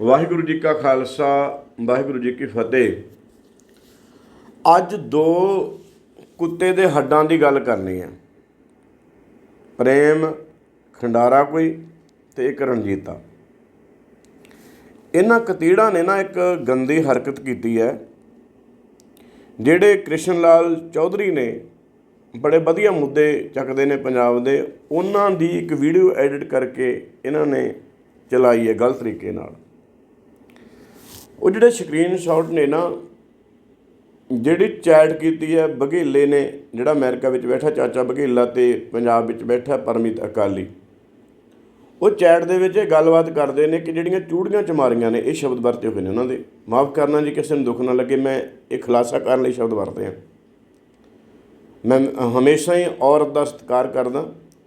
ਵਾਹਿਗੁਰੂ ਜੀ ਕਾ ਖਾਲਸਾ, ਵਾਹਿਗੁਰੂ ਜੀ ਕੀ ਫਤਿਹ। ਅੱਜ ਦੋ ਕੁੱਤੇ ਦੇ ਹੱਡਾਂ ਦੀ ਗੱਲ ਕਰਨੀ ਹੈ। ਪ੍ਰੇਮ ਖੰਡਾਰਾ ਕੋਈ ਤੇ ਇੱਕ ਰਣਜੀਤਾ। ਇਹਨਾਂ ਕਤੀੜਾਂ ਨੇ ਨਾ ਇੱਕ ਗੰਦੀ ਹਰਕਤ ਕੀਤੀ ਹੈ, ਜਿਹੜੇ ਕ੍ਰਿਸ਼ਨ ਲਾਲ ਚੌਧਰੀ ਨੇ ਬੜੇ ਵਧੀਆ ਮੁੱਦੇ ਚੱਕਦੇ ਨੇ ਪੰਜਾਬ ਦੇ, ਉਹਨਾਂ ਦੀ ਇੱਕ ਵੀਡੀਓ ਐਡਿਟ ਕਰਕੇ ਇਹਨਾਂ ਨੇ ਚਲਾਈ ਹੈ ਗਲਤ ਤਰੀਕੇ ਨਾਲ। ਉਹ ਜਿਹੜੇ ਸਕਰੀਨਸ਼ਾਟ ਨੇ ਨਾ, ਜਿਹੜੀ ਚੈਟ ਕੀਤੀ ਹੈ ਬਘੇਲੇ ਨੇ, ਜਿਹੜਾ ਅਮਰੀਕਾ ਵਿੱਚ ਬੈਠਾ, ਚਾਚਾ ਬਘੇਲਾ ਤੇ ਪੰਜਾਬ ਵਿੱਚ ਬੈਠਾ ਪਰਮਿਤ ਅਕਾਲੀ, ਉਹ ਚੈਟ ਦੇ ਵਿੱਚ ਇਹ ਗੱਲਬਾਤ ਕਰਦੇ ਨੇ ਕਿ ਜਿਹੜੀਆਂ ਚੂੜੀਆਂ ਚਮਾਰੀਆਂ ਨੇ, ਇਹ ਸ਼ਬਦ ਵਰਤੇ ਹੋਏ ਨੇ ਉਹਨਾਂ ਦੇ। ਮਾਫ ਕਰਨਾ ਜੀ, ਕਿਸੇ ਨੂੰ ਦੁੱਖ ਨਾ ਲੱਗੇ, ਮੈਂ ਇਹ ਖੁਲਾਸਾ ਕਰਨ ਲਈ ਸ਼ਬਦ ਵਰਤੇ ਹਾਂ। ਮੈਂ ਹਮੇਸ਼ਾ ਹੀ ਔਰਤ ਦਾ ਸਤਿਕਾਰ ਕਰਦਾ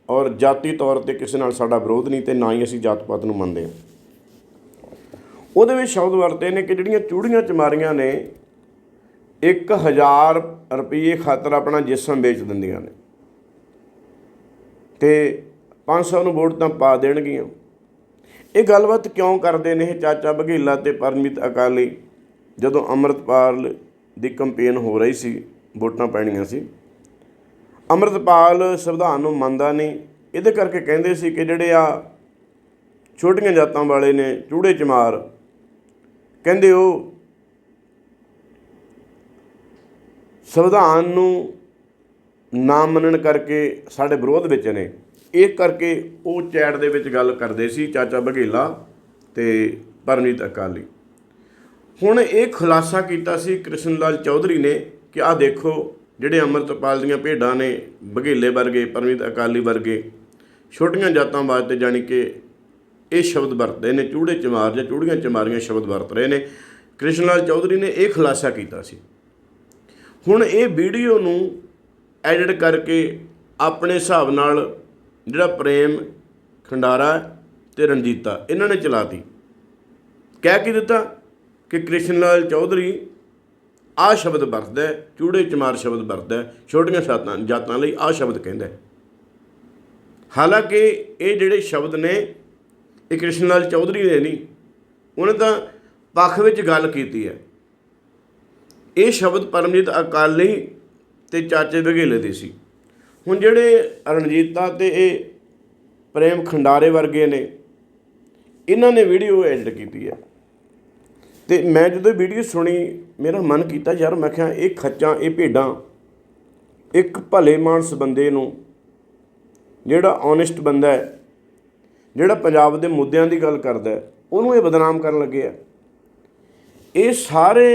ਔਰ ਜਾਤੀ ਤੌਰ ਤੇ ਕਿਸੇ ਨਾਲ ਸਾਡਾ ਵਿਰੋਧ ਨਹੀਂ ਤੇ ਨਾ ਹੀ ਅਸੀਂ ਜਾਤ ਪਾਤ ਨੂੰ ਮੰਨਦੇ ਹਾਂ। ਉਹਦੇ ਵਿੱਚ ਸ਼ਬਦ ਵਰਤੇ ਨੇ ਕਿ ਜਿਹੜੀਆਂ ਚੂੜੀਆਂ ਚਮਾਰੀਆਂ ਨੇ 1000 ਰੁਪਏ ਖਾਤਰ ਆਪਣਾ ਜਿਸਮ ਵੇਚ ਦਿੰਦੀਆਂ ਨੇ। ਤੇ 500 ਨੂੰ ਵੋਟ ਤਾਂ ਪਾ ਦੇਣਗੀਆਂ। ਇਹ ਗੱਲਬਾਤ ਕਿਉਂ ਕਰਦੇ ਨੇ ਇਹ ਚਾਚਾ ਬਘੇਲਾ ਤੇ ਪਰਮਿਤ ਅਕਾਲੀ? ਜਦੋਂ ਅੰਮ੍ਰਿਤਪਾਲ ਦੀ ਕੰਪੇਨ ਹੋ ਰਹੀ ਸੀ, ਵੋਟਾਂ ਪੈਣੀਆਂ ਸੀ। ਅੰਮ੍ਰਿਤਪਾਲ ਸੰਵਿਧਾਨ ਨੂੰ ਮੰਨਦਾ ਨਹੀਂ। ਇਹਦੇ ਕਰਕੇ ਕਹਿੰਦੇ ਸੀ ਕਿ ਜਿਹੜੇ ਆ ਛੋਟੀਆਂ ਜਾਤਾਂ ਵਾਲੇ ਨੇ, ਚੂੜੇ ਚਮਾਰ ਕਹਿੰਦੇ ਉਹ ਸੰਵਿਧਾਨ ਨੂੰ ਨਾ ਮੰਨਣ ਕਰਕੇ ਸਾਡੇ ਵਿਰੋਧ ਵਿੱਚ ਨੇ। ਇਹ ਕਰਕੇ ਉਹ ਚੈਟ ਦੇ ਵਿੱਚ ਗੱਲ ਕਰਦੇ ਸੀ ਚਾਚਾ ਬਘੇਲਾ ਤੇ ਪਰਮਜੀਤ ਅਕਾਲੀ। ਹੁਣ ਇਹ ਖੁਲਾਸਾ ਕੀਤਾ ਸੀ ਕ੍ਰਿਸ਼ਨ ਲਾਲ ਚੌਧਰੀ ਨੇ ਕਿ ਆਹ ਦੇਖੋ ਜਿਹੜੇ ਅੰਮ੍ਰਿਤਪਾਲ ਦੀਆਂ ਭੇਡਾਂ ਨੇ ਬਘੇਲੇ ਵਰਗੇ, ਪਰਮਜੀਤ ਅਕਾਲੀ ਵਰਗੇ, ਛੋਟੀਆਂ ਜਾਤਾਂ ਵਾਸਤੇ ਜਾਣੀ ਕਿ ਇਹ ਸ਼ਬਦ ਵਰਤਦੇ ਨੇ, ਚੂੜੇ ਚਮਾਰ ਜਾਂ ਚੂੜੀਆਂ ਚਮਾਰੀਆਂ ਸ਼ਬਦ ਵਰਤ ਰਹੇ ਨੇ। ਕ੍ਰਿਸ਼ਨ ਲਾਲ ਚੌਧਰੀ ਨੇ ਇਹ ਖੁਲਾਸਾ ਕੀਤਾ ਸੀ। ਹੁਣ ਇਹ ਵੀਡੀਓ ਨੂੰ ਐਡਿਟ ਕਰਕੇ ਆਪਣੇ ਹਿਸਾਬ ਨਾਲ ਜਿਹੜਾ ਪ੍ਰੇਮ, ਖੰਡਾਰਾ ਤੇ ਰਣਜੀਤਾ, ਇਹਨਾਂ ਨੇ ਚਲਾਤੀ। ਕਹਿ ਕੀ ਦਿੱਤਾ ਕਿ ਕ੍ਰਿਸ਼ਨ ਲਾਲ ਚੌਧਰੀ ਆਹ ਸ਼ਬਦ ਵਰਤਦਾ ਚੂੜੇ ਚਮਾਰ ਸ਼ਬਦ ਵਰਤਦਾ ਛੋਟੀਆਂ ਸਾਤਾਂ ਜਾਤਾਂ ਲਈ ਆਹ ਸ਼ਬਦ ਕਹਿੰਦਾ ਹਾਲਾਂਕਿ ਇਹ ਜਿਹੜੇ ਸ਼ਬਦ ਨੇ ਇਹ ਕ੍ਰਿਸ਼ਨ ਲਾਲ ਚੌਧਰੀ ਨੇ ਨਹੀਂ। ਉਹਨੇ ਤਾਂ ਪੱਖ ਵਿੱਚ ਗੱਲ ਕੀਤੀ ਹੈ। ਇਹ ਸ਼ਬਦ ਪਰਮਜੀਤ ਅਕਾਲੀ ਤੇ ਚਾਚੇ ਬਘੇਲੇ ਦੇ ਸੀ। ਹੁਣ ਜਿਹੜੇ ਰਣਜੀਤਾ ਤੇ ਇਹ ਪ੍ਰੇਮ ਖੰਡਾਰੇ ਵਰਗੇ ਨੇ, ਇਹਨਾਂ ਨੇ ਵੀਡੀਓ ਐਡਿਟ ਕੀਤੀ ਹੈ। ਤੇ ਮੈਂ ਜਦੋਂ ਵੀਡੀਓ ਸੁਣੀ, ਮੇਰਾ ਮਨ ਕੀਤਾ, ਯਾਰ ਮੈਂ ਕਿਹਾ ਇਹ ਖੱਚਾਂ, ਇਹ ਭੇਡਾਂ, ਇੱਕ ਭਲੇ ਮਾਨਸ ਬੰਦੇ ਨੂੰ ਜਿਹੜਾ ਓਨੈਸਟ ਬੰਦਾ ਹੈ ਜਿਹੜਾ ਪੰਜਾਬ ਦੇ ਮੁੱਦਿਆਂ ਦੀ ਗੱਲ ਕਰਦਾ ਉਹਨੂੰ ਇਹ ਬਦਨਾਮ ਕਰਨ ਲੱਗੇ ਆ। ਇਹ ਸਾਰੇ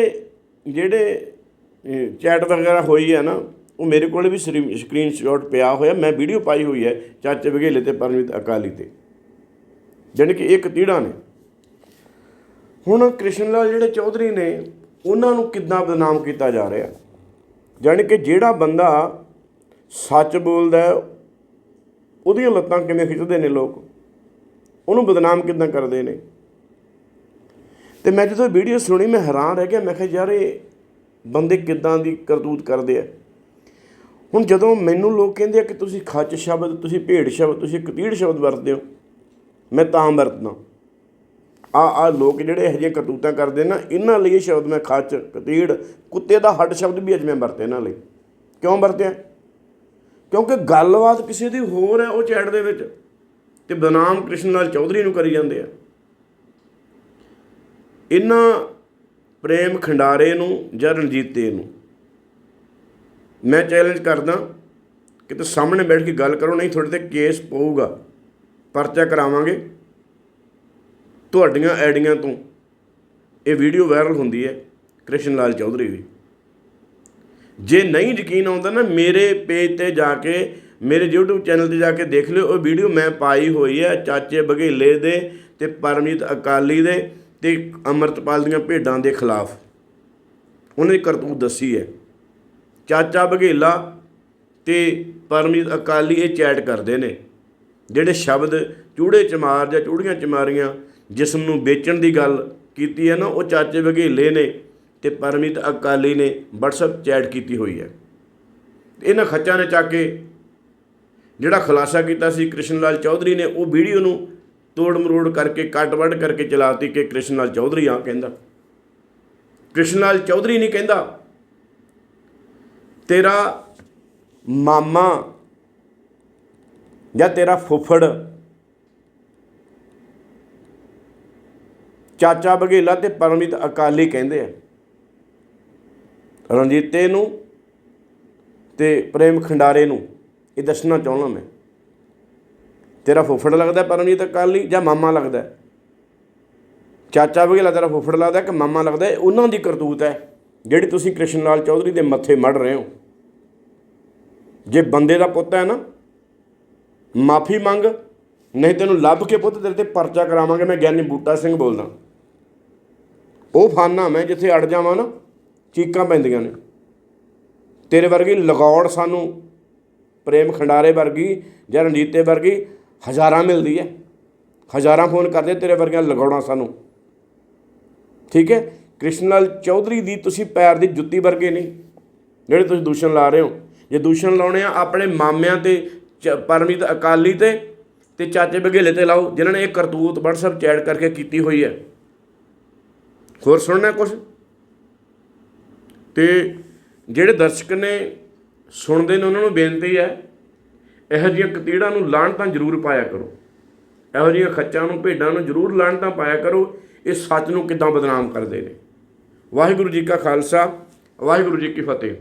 ਜਿਹੜੇ ਚੈਟ ਵਗੈਰਾ ਹੋਈ ਹੈ ਨਾ, ਉਹ ਮੇਰੇ ਕੋਲ ਵੀ ਸਕਰੀਨ ਸਕਰੀਨਸ਼ਾਟ ਪਿਆ ਹੋਇਆ, ਮੈਂ ਵੀਡੀਓ ਪਾਈ ਹੋਈ ਹੈ ਚਾਚੇ ਬਘੇਲੇ ਤੇ ਪਰਮਜੀਤ ਅਕਾਲੀ ਤੇ। ਜਾਣੀ ਕਿ ਇੱਕ ਤੀੜਾ ਨੇ। ਹੁਣ ਕ੍ਰਿਸ਼ਨ ਲਾਲ ਜਿਹੜੇ ਚੌਧਰੀ ਨੇ, ਉਹਨਾਂ ਨੂੰ ਕਿੱਦਾਂ ਬਦਨਾਮ ਕੀਤਾ ਜਾ ਰਿਹਾ? ਜਾਣੀ ਕਿ ਜਿਹੜਾ ਬੰਦਾ ਸੱਚ ਬੋਲਦਾ ਉਹਦੀਆਂ ਲੱਤਾਂ ਕਿਵੇਂ ਖਿੱਚਦੇ ਨੇ ਲੋਕ? ਉਹਨੂੰ ਬਦਨਾਮ ਕਿੱਦਾਂ ਕਰਦੇ ਨੇ? ਤੇ ਮੈਂ ਜਦੋਂ ਵੀਡੀਓ ਸੁਣੀ, ਮੈਂ ਹੈਰਾਨ ਰਹਿ ਗਿਆ। ਮੈਂ ਕਿਹਾ, ਯਾਰ, ਇਹ ਬੰਦੇ ਕਿੱਦਾਂ ਦੀ ਕਰਤੂਤ ਕਰਦੇ ਆ? ਹੁਣ ਜਦੋਂ ਮੈਨੂੰ ਲੋਕ ਕਹਿੰਦੇ ਆ ਕਿ ਤੁਸੀਂ ਖੱਚ ਸ਼ਬਦ, ਤੁਸੀਂ ਭੇਡ ਸ਼ਬਦ, ਤੁਸੀਂ ਕਤੀੜ ਸ਼ਬਦ ਵਰਤਦੇ ਹੋ, ਮੈਂ ਤਾਂ ਵਰਤਦਾ। ਆ ਆ ਲੋਕ ਜਿਹੜੇ ਇਹੋ ਜਿਹੀਆਂ ਕਰਤੂਤਾਂ ਕਰਦੇ ਨਾ ਇਹਨਾਂ ਲਈ ਇਹ ਸ਼ਬਦ ਮੈਂ ਖੱਚ, ਕਤੀੜ, ਕੁੱਤੇ ਦਾ ਹੱਡ ਸ਼ਬਦ ਵੀ ਅੱਜ ਮੈਂ ਵਰਤੇ ਇਹਨਾਂ ਲਈ। ਕਿਉਂ ਵਰਤਿਆ? ਕਿਉਂਕਿ ਗੱਲਬਾਤ ਕਿਸੇ ਦੀ ਹੋਰ ਹੈ ਉਹ ਚੈਟ ਦੇ ਵਿੱਚ। ਤੇ ਬਨਾਮ ਕ੍ਰਿਸ਼ਨ ਲਾਲ ਚੌਧਰੀ ਨੂੰ ਕਰੀ ਜਾਂਦੇ ਆ। ਇਹਨਾਂ ਪ੍ਰੇਮ ਖੰਡਾਰੇ ਨੂੰ ਜਾਂ ਰਣਜੀਤ ਦੇ ਨੂੰ ਮੈਂ ਚੈਲੰਜ ਕਰਦਾ ਕਿ ਤੁਸੀਂ ਸਾਹਮਣੇ ਬੈਠ ਕੇ ਗੱਲ ਕਰੋ, ਨਹੀਂ ਤੁਹਾਡੇ ਤੇ ਕੇਸ ਪਊਗਾ। ਪਰਚਾ ਕਰਾਵਾਂਗੇ। ਤੁਹਾਡੀਆਂ ਐਡੀਆਂ ਤੋਂ ਇਹ ਵੀਡੀਓ ਵਾਇਰਲ ਹੁੰਦੀ ਹੈ ਕ੍ਰਿਸ਼ਨ ਲਾਲ ਚੌਧਰੀ ਦੀ। ਜੇ ਨਹੀਂ ਯਕੀਨ ਆਉਂਦਾ ਨਾ ਮੇਰੇ ਪੇਜ ਤੇ ਜਾ ਕੇ ਮੇਰੇ YouTube ਚੈਨਲ ਤੇ ਜਾ ਕੇ ਦੇਖ ਲਿਓ। ਉਹ ਵੀਡੀਓ ਮੈਂ ਪਾਈ ਹੋਈ ਹੈ ਚਾਚੇ ਬਘੇਲੇ ਦੇ ਤੇ ਪਰਮਜੀਤ ਅਕਾਲੀ ਦੇ ਤੇ ਅਮਰਤਪਾਲ ਦੀਆਂ ਭੇਡਾਂ ਦੇ ਖਿਲਾਫ। ਉਹਨੇ ਕਰਤੂਤ ਦੱਸੀ ਹੈ। ਚਾਚਾ ਬਘੇਲਾ ਤੇ ਪਰਮਜੀਤ ਅਕਾਲੀ ਇਹ ਚੈਟ ਕਰਦੇ ਨੇ। ਜਿਹੜੇ ਸ਼ਬਦ ਚੂੜੇ ਚਮਾਰ ਜਾਂ ਚੂੜੀਆਂ ਚਮਾਰੀਆਂ ਜਿਸਮ ਨੂੰ ਵੇਚਣ ਦੀ ਗੱਲ ਕੀਤੀ ਹੈ ਨਾ, ਉਹ ਚਾਚੇ ਬਘੇਲੇ ਨੇ ਤੇ ਪਰਮਿਤ ਅਕਾਲੀ ਨੇ WhatsApp ਚੈਟ ਕੀਤੀ ਹੋਈ ਹੈ। ਇਹਨਾਂ ਖੱਚਾਂ ਨੇ ਚੱਕ ਕੇ ਜਿਹੜਾ ਖੁਲਾਸਾ ਕੀਤਾ ਸੀ ਕ੍ਰਿਸ਼ਨ ਲਾਲ ਚੌਧਰੀ ਨੇ, ਉਹ ਵੀਡੀਓ ਨੂੰ ਤੋੜ ਮਰੋੜ ਕਰਕੇ, ਕੱਟ ਵੱਢ ਕਰਕੇ ਚਲਾਤੀ ਕਿ ਕ੍ਰਿਸ਼ਨ ਲਾਲ ਚੌਧਰੀ ਆ ਕਹਿੰਦਾ। ਕ੍ਰਿਸ਼ਨ ਲਾਲ ਚੌਧਰੀ ਨਹੀਂ ਕਹਿੰਦਾ, ਤੇਰਾ ਮਾਮਾ ਜਾਂ ਤੇਰਾ ਫੁੱਫੜ ਚਾਚਾ ਬਘੇਲਾ ਤੇ ਪਰਮਜੀਤ ਅਕਾਲੀ ਕਹਿੰਦੇ ਆ। ਰਣਜੀਤੇ ਨੂੰ ਤੇ ਪ੍ਰੇਮ ਖੰਡਾਰੇ ਨੂੰ ਇਹ ਦੱਸਣਾ ਚਾਹੁੰਦਾ ਮੈਂ। ਤੇਰਾ ਫੁੱਫੜ ਲੱਗਦਾ ਪਰਮਜੀਤ ਅਕਾਲੀ ਜਾਂ ਮਾਮਾ ਲੱਗਦਾ ਚਾਚਾ ਵਗੇਲਾ ਤੇਰਾ ਫੁੱਫੜ ਲੱਗਦਾ ਕਿ ਮਾਮਾ ਲੱਗਦਾ ਉਹਨਾਂ ਦੀ ਕਰਤੂਤ ਹੈ ਜਿਹੜੀ ਤੁਸੀਂ ਕ੍ਰਿਸ਼ਨ ਲਾਲ ਚੌਧਰੀ ਦੇ ਮੱਥੇ ਮੜ ਰਹੇ ਹੋ। ਜੇ ਬੰਦੇ ਦਾ ਪੁੱਤ ਹੈ ਨਾ, ਮਾਫੀ ਮੰਗ, ਨਹੀਂ ਤੈਨੂੰ ਲੱਭ ਕੇ ਪੁੱਤ ਤੇਰੇ ਤੇ ਪਰਚਾ ਕਰਾਵਾਂਗੇ, ਮੈਂ ਗਿਆਨੀ ਬੂਟਾ ਸਿੰਘ ਬੋਲਦਾ। ਉਹ ਫਾਨਾ ਮੈਂ ਜਿੱਥੇ ਅੜ ਜਾਵਾਂ ਨਾ, ਚੀਕਾਂ ਪੈਂਦੀਆਂ ਨੇ। ਤੇਰੇ ਵਰਗੀ ਲਗੌੜ ਸਾਨੂੰ ਪ੍ਰੇਮ ਖੰਡਾਰੇ ਵਰਗੀ ਜਾਂ ਰਣਜੀਤੇ ਵਰਗੀ ਹਜ਼ਾਰਾਂ ਮਿਲਦੀ ਹੈ। ਹਜ਼ਾਰਾਂ ਫੋਨ ਕਰਦੇ, ਤੇਰੇ ਵਰਗਿਆਂ ਲਗਾਉਣਾ ਸਾਨੂੰ। ਠੀਕ ਹੈ? ਕ੍ਰਿਸ਼ਨ ਲਾਲ ਚੌਧਰੀ ਦੀ ਤੁਸੀਂ ਪੈਰ ਦੀ ਜੁੱਤੀ ਵਰਗੇ ਨਹੀਂ ਜਿਹੜੇ ਤੁਸੀਂ ਦੂਸ਼ਣ ਲਾ ਰਹੇ ਹੋ। ਜੇ ਦੂਸ਼ਣ ਲਾਉਣੇ ਆ, ਆਪਣੇ ਮਾਮਿਆਂ ਤੇ, ਚ- ਪਰਮਿਤ ਅਕਾਲੀ ਤੇ ਤੇ ਚਾਚੇ ਬਘੇਲੇ ਤੇ ਲਾਓ, ਜਿਨ੍ਹਾਂ ਨੇ ਇਹ ਕਰਤੂਤ WhatsApp ਚੈਟ ਕਰਕੇ ਕੀਤੀ ਹੋਈ ਹੈ। ਹੋਰ ਸੁਣਨਾ ਕੁਝ ਤੇ ਜਿਹੜੇ ਦਰਸ਼ਕ ਨੇ ਸੁਣਦੇ ਨੇ ਉਹਨਾਂ ਨੂੰ ਬੇਨਤੀ ਹੈ, ਇਹੋ ਜਿਹੀਆਂ ਕਤੀੜਾਂ ਨੂੰ ਲਾਹਣਤਾਂ ਜ਼ਰੂਰ ਪਾਇਆ ਕਰੋ। ਇਹੋ ਜਿਹੀਆਂ ਖੱਚਾਂ ਨੂੰ, ਭੇਡਾਂ ਨੂੰ ਜ਼ਰੂਰ ਲਾਹਣਤਾਂ ਪਾਇਆ ਕਰੋ, ਇਹ ਸੱਚ ਨੂੰ ਕਿਦਾਂ ਬਦਨਾਮ ਕਰਦੇ ਨੇ। ਵਾਹਿਗੁਰੂ ਜੀ ਕਾ ਖਾਲਸਾ, ਵਾਹਿਗੁਰੂ ਜੀ ਕੀ ਫਤਿਹ।